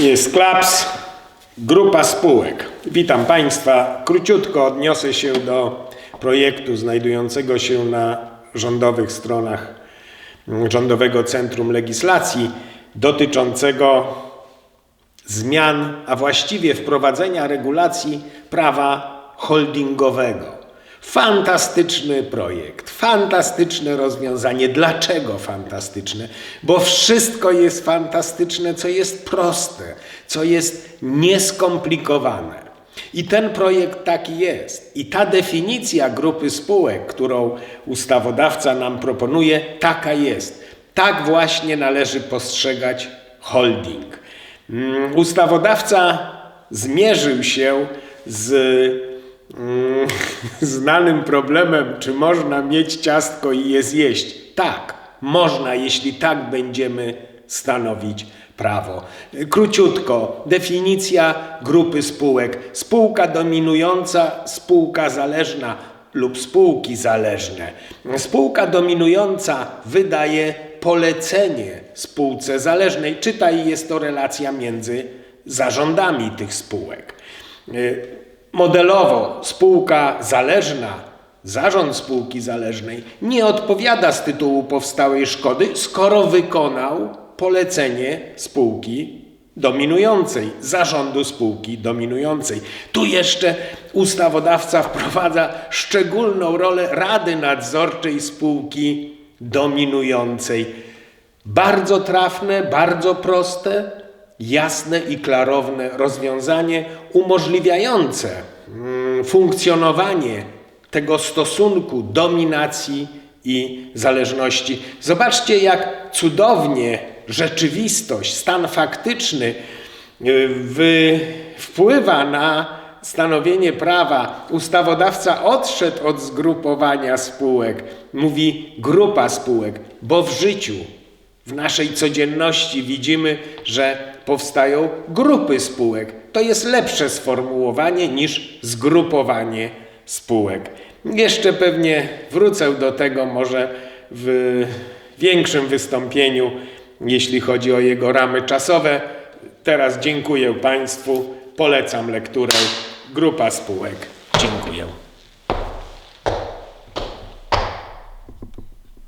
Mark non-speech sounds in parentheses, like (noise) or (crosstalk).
Jest klaps, grupa spółek. Witam Państwa. Króciutko odniosę się do projektu znajdującego się na rządowych stronach mm, Rządowego Centrum Legislacji dotyczącego zmian, a właściwie wprowadzenia regulacji prawa holdingowego. Fantastyczny projekt, fantastyczne rozwiązanie. Dlaczego fantastyczne? Bo wszystko jest fantastyczne, co jest proste, co jest nieskomplikowane. I ten projekt taki jest. I ta definicja grupy spółek, którą ustawodawca nam proponuje, taka jest. Tak właśnie należy postrzegać holding. Mm, Ustawodawca zmierzył się z mm, (laughs) znanym problemem, czy można mieć ciastko i je zjeść. Tak, można, jeśli tak będziemy stanowić prawo. Króciutko, definicja grupy spółek. Spółka dominująca, spółka zależna lub spółki zależne. Spółka dominująca wydaje polecenie spółce zależnej. Czytaj, jest to relacja między zarządami tych spółek. Modelowo spółka zależna, zarząd spółki zależnej nie odpowiada z tytułu powstałej szkody, skoro wykonał polecenie spółki dominującej, zarządu spółki dominującej. Tu jeszcze ustawodawca wprowadza szczególną rolę Rady Nadzorczej spółki dominującej. Bardzo trafne, bardzo proste, jasne i klarowne rozwiązanie umożliwiające mm, funkcjonowanie tego stosunku dominacji i zależności. Zobaczcie, jak cudownie rzeczywistość, stan faktyczny y, wpływa na stanowienie prawa. Ustawodawca odszedł od zgrupowania spółek, mówi grupa spółek, bo w życiu w naszej codzienności widzimy, że powstają grupy spółek. To jest lepsze sformułowanie niż zgrupowanie spółek. Jeszcze pewnie wrócę do tego może w większym wystąpieniu, jeśli chodzi o jego ramy czasowe. Teraz dziękuję Państwu, polecam lekturę Grupa spółek. Dziękuję.